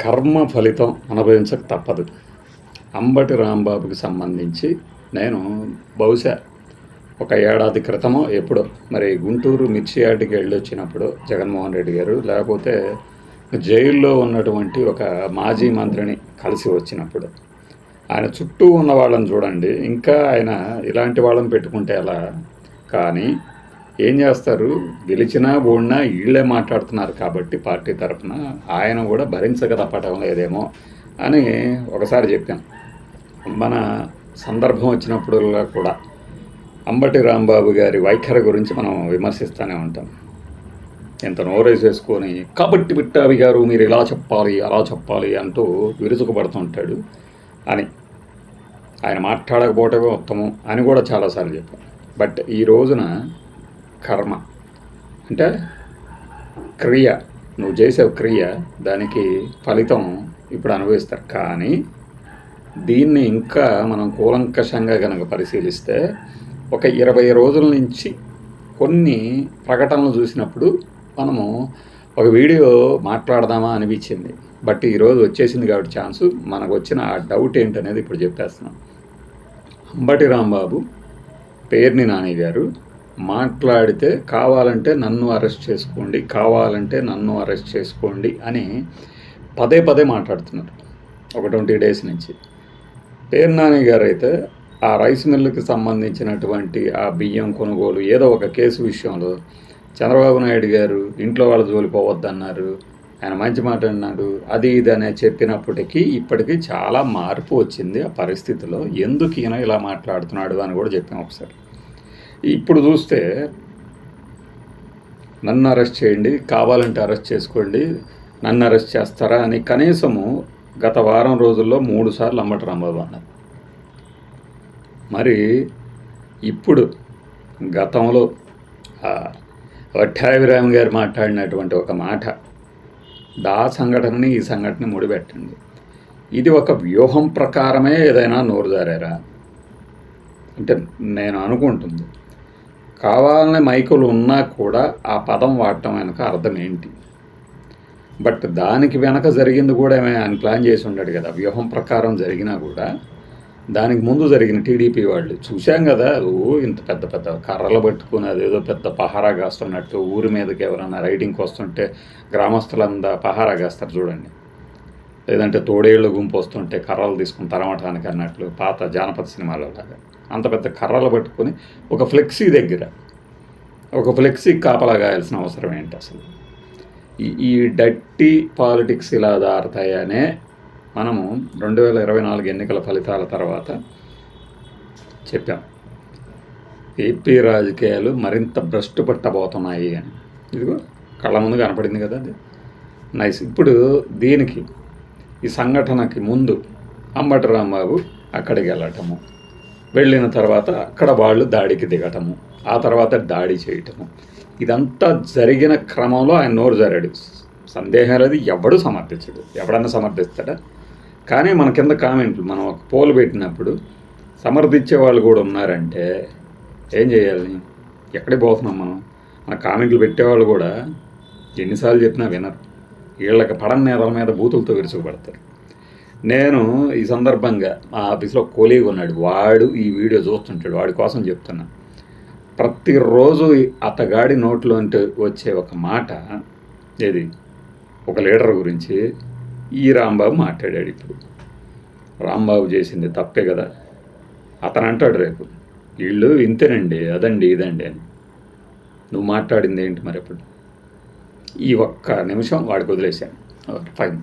కర్మ ఫలితం అనుభవించక తప్పదు. అంబటి రాంబాబుకి సంబంధించి నేను బహుశా ఒక ఏడాది క్రితమో ఎప్పుడో మరి గుంటూరు మిర్చి యార్డ్కి వెళ్ళి వచ్చినప్పుడు జగన్మోహన్ రెడ్డి గారు లేకపోతే జైల్లో ఉన్నటువంటి ఒక మాజీ మంత్రిని కలిసి వచ్చినప్పుడు ఆయన చుట్టూ ఉన్న వాళ్ళని చూడండి ఇంకా ఆయన ఇలాంటి వాళ్ళని పెట్టుకుంటే ఎలా? కానీ ఏం చేస్తారు? గెలిచినా ఓడినా వీళ్ళే మాట్లాడుతున్నారు కాబట్టి పార్టీ తరఫున ఆయన కూడా భరించక తప్పటం లేదేమో అని ఒకసారి చెప్పాను. మన సందర్భం వచ్చినప్పుడల్లా కూడా అంబటి రాంబాబు గారి వైఖరి గురించి మనం విమర్శిస్తూనే ఉంటాం. ఎంత నోరేసేసుకొని కాబట్టి బిట్టావి గారు మీరు ఇలా చెప్పాలి అలా చెప్పాలి అంటూ విరుచుకుపడుతుంటాడు అని. ఆయన మాట్లాడకపోవటమే ఉత్తమం అని కూడా చాలాసార్లు చెప్పాం బట్ ఈ రోజున కర్మ. అంటే క్రియ. నువ్వు చేసే క్రియ దానికి ఫలితం ఇప్పుడు అనుభవిస్తారు. కానీ దీన్ని ఇంకా మనం కూలంకషంగా కనుక పరిశీలిస్తే ఒక ఇరవై రోజుల నుంచి కొన్ని ప్రకటనలు చూసినప్పుడు మనము ఒక వీడియో మాట్లాడదామా అనిపించింది. బట్ ఈరోజు వచ్చేసింది కాబట్టి ఛాన్సు. మనకు వచ్చిన ఆ డౌట్ ఏంటనేది ఇప్పుడు చెప్పేస్తున్నాం. అంబటి రాంబాబు పేర్ని నాని గారు మాట్లాడితే కావాలంటే నన్ను అరెస్ట్ చేసుకోండి కావాలంటే నన్ను అరెస్ట్ చేసుకోండి అని పదే పదే మాట్లాడుతున్నారు. ఒక ట్వంటీ డేస్ నుంచి. పేరు నాని గారు అయితే ఆ రైస్ మిల్లుకి సంబంధించినటువంటి ఆ బియ్యం కొనుగోలు ఏదో ఒక కేసు విషయంలో చంద్రబాబు నాయుడు గారు ఇంట్లో వాళ్ళ జోలి పోవద్దన్నారు. ఆయన మంచి మాట అన్నాడు. అది ఇది అనే చెప్పినప్పటికీ ఇప్పటికీ చాలా మార్పు వచ్చింది ఆ పరిస్థితిలో. ఎందుకు ఈయన ఇలా మాట్లాడుతున్నాడు అని కూడా చెప్పాం ఒకసారి. ఇప్పుడు చూస్తే నన్ను అరెస్ట్ చేయండి కావాలంటే అరెస్ట్ చేసుకోండి నన్ను అరెస్ట్ చేస్తారా అని కనీసము గత వారం రోజుల్లో మూడు సార్లు అమ్మట రాంబాబు అన్నారు. మరి ఇప్పుడు గతంలో వట్టాభిరామ్ గారు మాట్లాడినటువంటి ఒక మాట దా సంఘటనని ఈ సంఘటన ముడిపెట్టండి. ఇది ఒక వ్యూహం ప్రకారమే ఏదైనా నోరు జారారా? అంటే నేను అనుకుంటుంది కావాలనే మైకులు ఉన్నా కూడా ఆ పదం వాడటం వెనక అర్థం ఏంటి? బట్ దానికి వెనక జరిగింది కూడా ఏమైనా ఆయన ప్లాన్ చేసి ఉన్నాడు కదా. వ్యూహం ప్రకారం జరిగినా కూడా దానికి ముందు జరిగిన టీడీపీ వాళ్ళు చూశాం కదా. ఓ ఇంత పెద్ద పెద్ద కర్రలు పట్టుకుని అదేదో పెద్ద పహారా కాస్తున్నట్టు ఊరి మీదకి ఎవరైనా రైడింగ్కి వస్తుంటే గ్రామస్తులందా పహారా కాస్తారు చూడండి. లేదంటే తోడేళ్ళు గుంపు వస్తుంటే కర్రలు తీసుకుని తరమటానికి అన్నట్లు పాత జానపద సినిమాలలాగా. అంత పెద్ద కర్రలు పట్టుకొని ఒక ఫ్లెక్సీ దగ్గర ఒక ఫ్లెక్సీ కాపలా కాయాల్సిన అవసరం ఏంటి అసలు? ఈ ఈ డట్టి పాలిటిక్స్ ఇలా దారుతాయనే మనము రెండు వేల ఇరవై నాలుగు ఎన్నికల ఫలితాల తర్వాత చెప్పాం. ఏపీ రాజకీయాలు మరింత భ్రష్టు పట్టబోతున్నాయి అని. ఇదిగో కళ్ళ ముందు కనపడింది కదా అది. నైస్. ఇప్పుడు దీనికి ఈ సంఘటనకి ముందు అంబటి రాంబాబు అక్కడికి వెళ్ళటము. వెళ్ళిన తర్వాత అక్కడ వాళ్ళు దాడికి దిగటము ఆ తర్వాత దాడి చేయటము. ఇదంతా జరిగిన క్రమంలో ఆయన నోరు జారాడు. సందేహం లేదు ఎవడు సమర్థించడు. ఎవడన్నా సమర్థిస్తాడా? కానీ మన కింద కామెంట్లు మనం ఒక పోలు పెట్టినప్పుడు సమర్థించే వాళ్ళు కూడా ఉన్నారంటే ఏం చేయాలి? ఎక్కడికి పోతున్నాం మనం? మన కామెంట్లు పెట్టేవాళ్ళు కూడా ఎన్నిసార్లు చెప్పినా వినరు. వీళ్ళకి పడని నేతల మీద బూతులతో విరుచుకుపడతారు. నేను ఈ సందర్భంగా మా ఆఫీస్లో కోలీగా ఉన్నాడు. వాడు ఈ వీడియో చూస్తుంటాడు. వాడి కోసం చెప్తున్నా. ప్రతిరోజు అతగాడి నోట్లోంటి వచ్చే ఒక మాట ఏది? ఒక లీడర్ గురించి ఈ రాంబాబు మాట్లాడాడు ఇప్పుడు. రాంబాబు చేసింది తప్పే కదా? అతను అంటాడు రేపు వీళ్ళు ఇంతేనండి అదండి ఇదండి అని. నువ్వు మాట్లాడింది ఏంటి మరి ఎప్పుడు ఈ ఒక్క నిమిషం వాడికి వదిలేశాను. ఫైన్.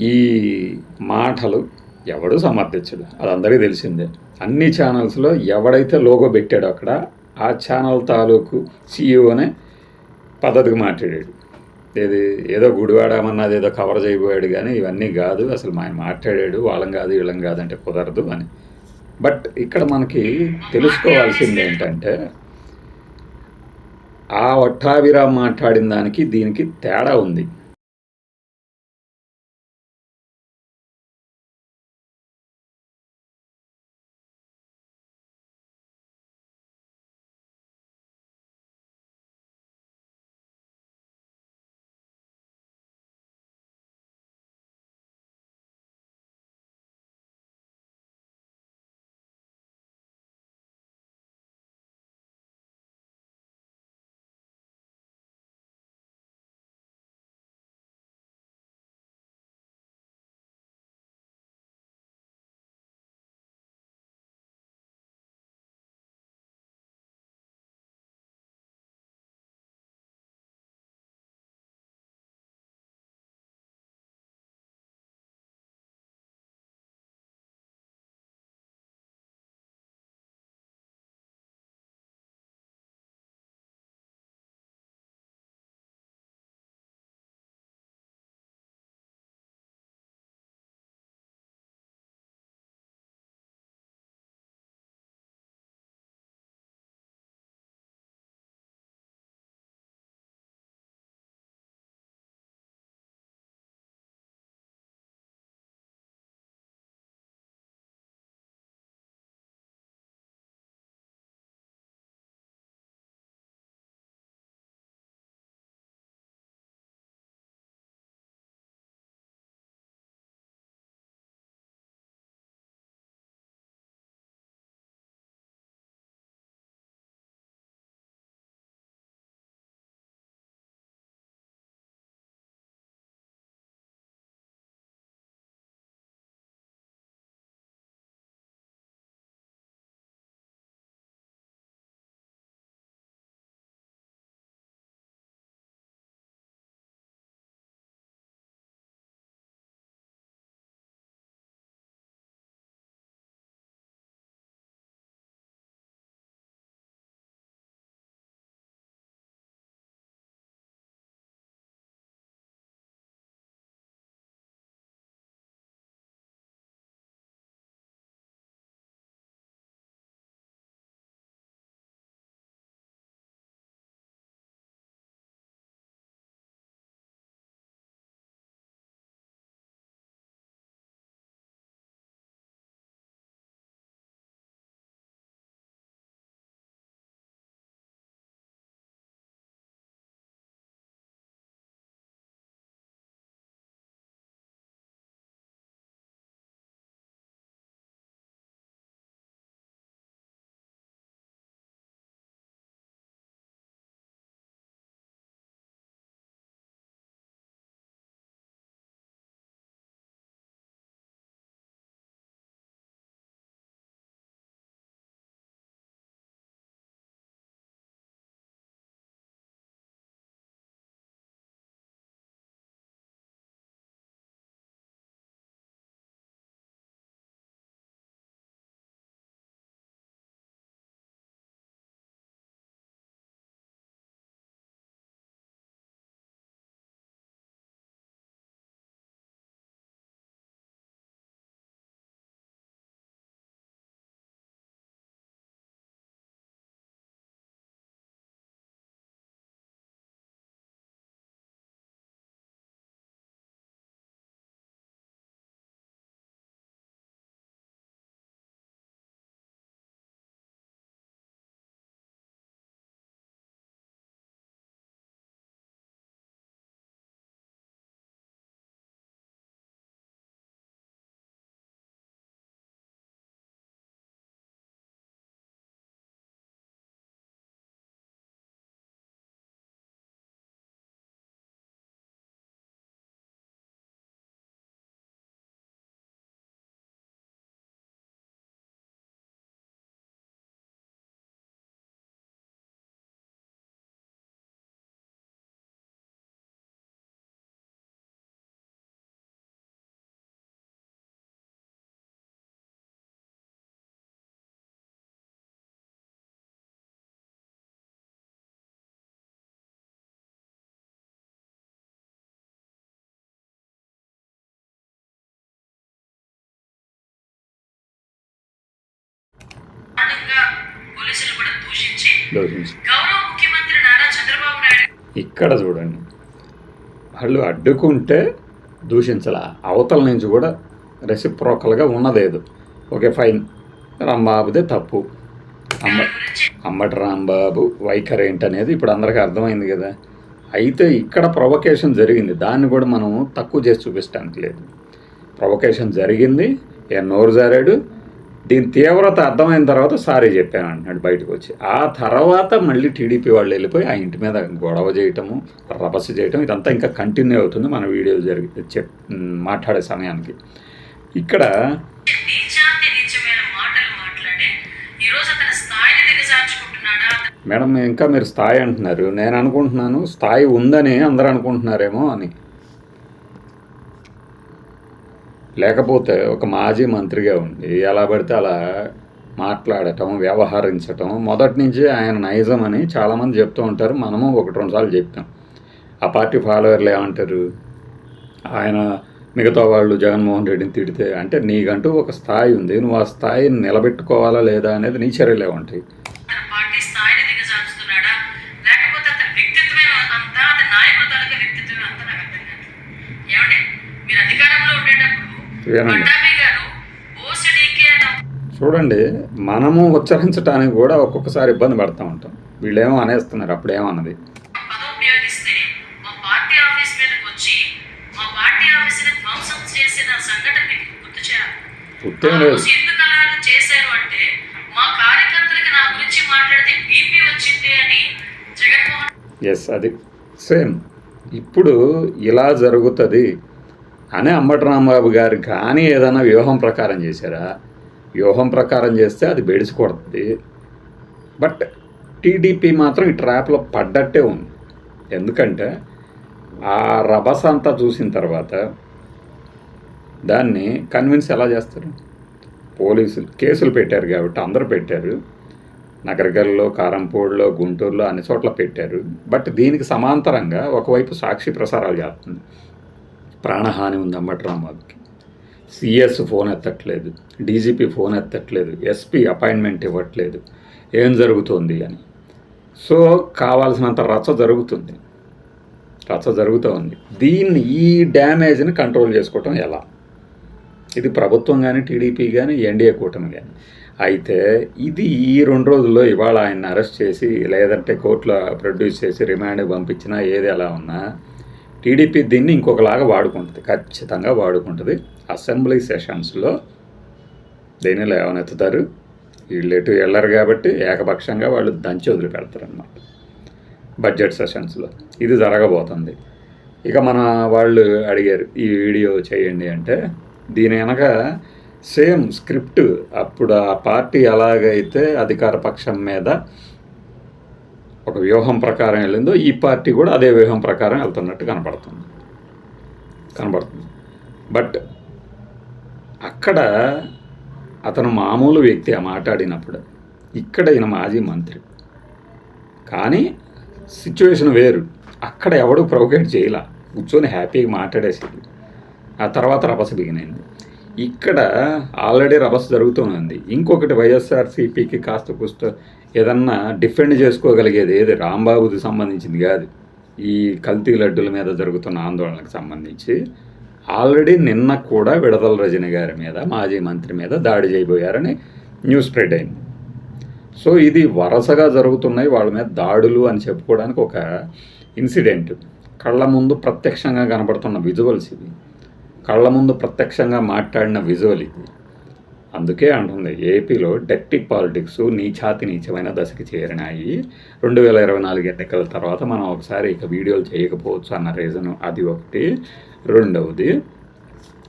ఈ మాటలు ఎవడు సమర్థించడు. అది అందరికీ తెలిసిందే. అన్ని ఛానల్స్లో ఎవడైతే లోగో పెట్టాడో అక్కడ ఆ ఛానల్ తాలూకు సీఈఓనే పద్ధతికి మాట్లాడాడు. ఏది ఏదో గుడివాడమన్నది ఏదో కవర్ చేయబోయాడు కానీ ఇవన్నీ కాదు అసలు ఆయన మాట్లాడాడు వాళ్ళం కాదు వీళ్ళం కాదు అంటే కుదరదు అని. బట్ ఇక్కడ మనకి తెలుసుకోవాల్సింది ఏంటంటే ఆ వట్టావిరా మాట్లాడిన దానికి దీనికి తేడా ఉంది. ఇక్కడ చూడండి. వాళ్ళు అడ్డుకుంటే దూషించాల. అవతల నుంచి కూడా రెసిప్రోకల్గా ఉన్నదేదు. ఓకే ఫైన్ రాంబాబుదే తప్పు. అమ్మ అమ్మటి రాంబాబు వైఖరి ఏంటనేది ఇప్పుడు అందరికీ అర్థమైంది కదా. అయితే ఇక్కడ ప్రొవకేషన్ జరిగింది. దాన్ని కూడా మనం తక్కువ చేసి చూపించడానికి లేదు. ప్రొవకేషన్ జరిగింది. ఏ నోరు జారాడు. దీని తీవ్రత అర్థమైన తర్వాత సారీ చెప్పాను అంటున్నాడు బయటకు వచ్చి ఆ తర్వాత మళ్ళీ టీడీపీ వాళ్ళు వెళ్ళిపోయి ఆ ఇంటి మీద గొడవ చేయటము రభస చేయటం ఇదంతా ఇంకా కంటిన్యూ అవుతుంది మన వీడియో జరిగి చెప్ మాట్లాడే సమయానికి. ఇక్కడ మేడం ఇంకా మీరు స్థాయి అంటున్నారు. నేను అనుకుంటున్నాను స్థాయి ఉందని అందరూ అనుకుంటున్నారేమో అని. లేకపోతే ఒక మాజీ మంత్రిగా ఉండి ఎలా పడితే అలా మాట్లాడటం వ్యవహరించటం మొదటి నుంచి ఆయన నైజం అని చాలామంది చెప్తూ ఉంటారు. మనము ఒకటి రెండు సార్లు చెప్తాం. ఆ పార్టీ ఫాలోవర్లు ఏమంటారు? ఆయన మిగతా వాళ్ళు జగన్మోహన్ రెడ్డిని తిడితే అంటే నీకంటూ ఒక స్థాయి ఉంది. నువ్వు ఆ స్థాయిని నిలబెట్టుకోవాలా లేదా అనేది నీ చర్యలే ఉంటాయి తన పార్టీ స్థాయిని దిగజార్చుతున్నాడా లేకపోతే అతని వ్యక్తిత్వమే అంతా అతని నాయకుడు తాలూకా వ్యక్తిత్వమే అంతా నాకు అర్థం కాదు ఏమండి మీరు అధికారంలో ఉండేటప్పుడు వినండి. పట్టాభి గారు ఓసిడీకే అన్న చూడండి మనము ఉచ్చరించడానికి కూడా ఒక్కొక్కసారి ఇబ్బంది పడుతూ ఉంటాం. వీళ్ళేమో అనేస్తున్నారు అప్పుడేమన్నది? గుర్తు లేదు. రోజు ఎందుకు అలాగ చేశారు అంటే మా కార్యకర్తలకి నా గురించి మాట్లాడితే బీపీ వచ్చింది అని జగన్మోహన్ ఎస్ అది సేమ్. ఇప్పుడు ఇలా జరుగుతుంది. అనే అంబటి రాంబాబు గారు కానీ ఏదైనా వ్యూహం ప్రకారం చేశారా? వ్యూహం ప్రకారం చేస్తే అది బెడిసి కొడుతుంది బట్ టీడీపీ మాత్రం ఈ ట్రాప్లో పడ్డట్టే ఉంది. ఎందుకంటే ఆ రభస అంతా చూసిన తర్వాత దాన్ని కన్విన్స్ ఎలా చేస్తారు? పోలీసులు కేసులు పెట్టారు కాబట్టి అందరూ పెట్టారు. నగరగల్లో కారంపూడిలో గుంటూరులో అన్ని చోట్ల పెట్టారు. బట్ దీనికి సమాంతరంగా ఒకవైపు సాక్షి ప్రసారాలు చేస్తుంది. ప్రాణహాని ఉంది అంబటి సిఎస్ ఫోన్ ఎత్తట్లేదు డీజీపీ ఫోన్ ఎత్తట్లేదు ఎస్పీ అపాయింట్మెంట్ ఇవ్వట్లేదు ఏం జరుగుతోంది అని. సో కావాల్సినంత రచ్చ జరుగుతుంది. రచ్చ జరుగుతూ ఉంది. దీన్ని ఈ డ్యామేజ్ని కంట్రోల్ చేసుకోవటం ఎలా? ఇది ప్రభుత్వం కానీ టీడీపీ కానీ ఎన్డీఏ కూటమి కానీ అయితే ఇది ఈ రెండు రోజుల్లో ఇవాళ ఆయన అరెస్ట్ చేసి లేదంటే కోర్టులో ప్రొడ్యూస్ చేసి రిమాండ్ పంపించినా ఏది ఎలా ఉన్నా టీడీపీ దీన్ని ఇంకొకలాగా వాడుకుంటుంది ఖచ్చితంగా వాడుకుంటుంది. అసెంబ్లీ సెషన్స్లో దీన్ని లేవనెత్తుతారు. వీళ్ళు ఎటు వెళ్ళరు కాబట్టి ఏకపక్షంగా వాళ్ళు దంచి వదిలిపెడతారు అన్నమాట బడ్జెట్ సెషన్స్లో ఇది జరగబోతుంది. ఇక మన వాళ్ళు అడిగారు ఈ వీడియో చేయండి అంటే దీని వెనక సేమ్ స్క్రిప్ట్ అప్పుడు ఆ పార్టీ ఎలాగైతే అధికార పక్షం మీద ఒక వ్యూహం ప్రకారం వెళ్ళిందో ఈ పార్టీ కూడా అదే వ్యూహం ప్రకారం వెళ్తున్నట్టు కనపడుతుంది కనబడుతుంది. బట్ అక్కడ అతను మామూలు వ్యక్తి ఆ మాట్లాడినప్పుడు ఇక్కడ ఈయన మాజీ మంత్రి. కానీ సిచ్యువేషన్ వేరు. అక్కడ ఎవడు ప్రొవోకేట్ చేయాల. కూర్చొని హ్యాపీగా మాట్లాడేసేది. ఆ తర్వాత రపస బిగినైంది. ఇక్కడ ఆల్రెడీ రభస జరుగుతూనే ఇంకొకటి వైఎస్ఆర్సీపీకి కాస్త కుస్త ఏదన్నా డిఫెండ్ చేసుకోగలిగేది ఏది? రాంబాబుది సంబంధించింది కాదు. ఈ కల్తీ లడ్డుల మీద జరుగుతున్న ఆందోళనకు సంబంధించి ఆల్రెడీ నిన్న కూడా విడదల రజని గారి మీద మాజీ మంత్రి మీద దాడి చేయబోయారని న్యూస్ స్ప్రెడ్ అయింది. సో ఇది వరుసగా జరుగుతున్నాయి వాళ్ళ మీద దాడులు అని చెప్పుకోవడానికి ఒక ఇన్సిడెంట్. కళ్ళ ముందు ప్రత్యక్షంగా కనబడుతున్న విజువల్స్ ఇవి. కళ్ళ ముందు ప్రత్యక్షంగా మాట్లాడిన విజువల్ ఇది అందుకే అంటుంది ఏపీలో డెట్టి పాలిటిక్స్ నీచాతి నీచమైన దశకి చేరినాయి. రెండు వేల ఇరవై నాలుగు ఎన్నికల తర్వాత మనం ఒకసారి ఇక వీడియోలు చేయకపోవచ్చు అన్న రీజన్ అది ఒకటి. రెండవది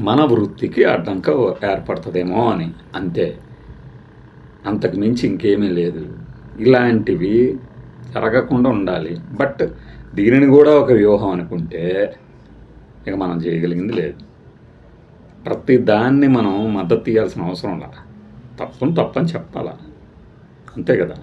మన వృత్తికి అడ్డంక ఏర్పడుతుందేమో అని. అంతే. అంతకు మించి ఇంకేమీ లేదు. ఇలాంటివి జరగకుండా ఉండాలి. బట్ దీనిని కూడా ఒక వ్యూహం అనుకుంటే ఇక మనం చేయగలిగింది లేదు. ప్రతి దాన్ని మనం మద్దతు తీయాల్సిన అవసరం లా తప్పును తప్పని చెప్పాలా. అంతే కదా.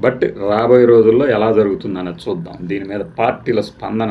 బట్ రాబోయే రోజుల్లో ఎలా జరుగుతుందనేది చూద్దాం. దీని మీద పార్టీల స్పందన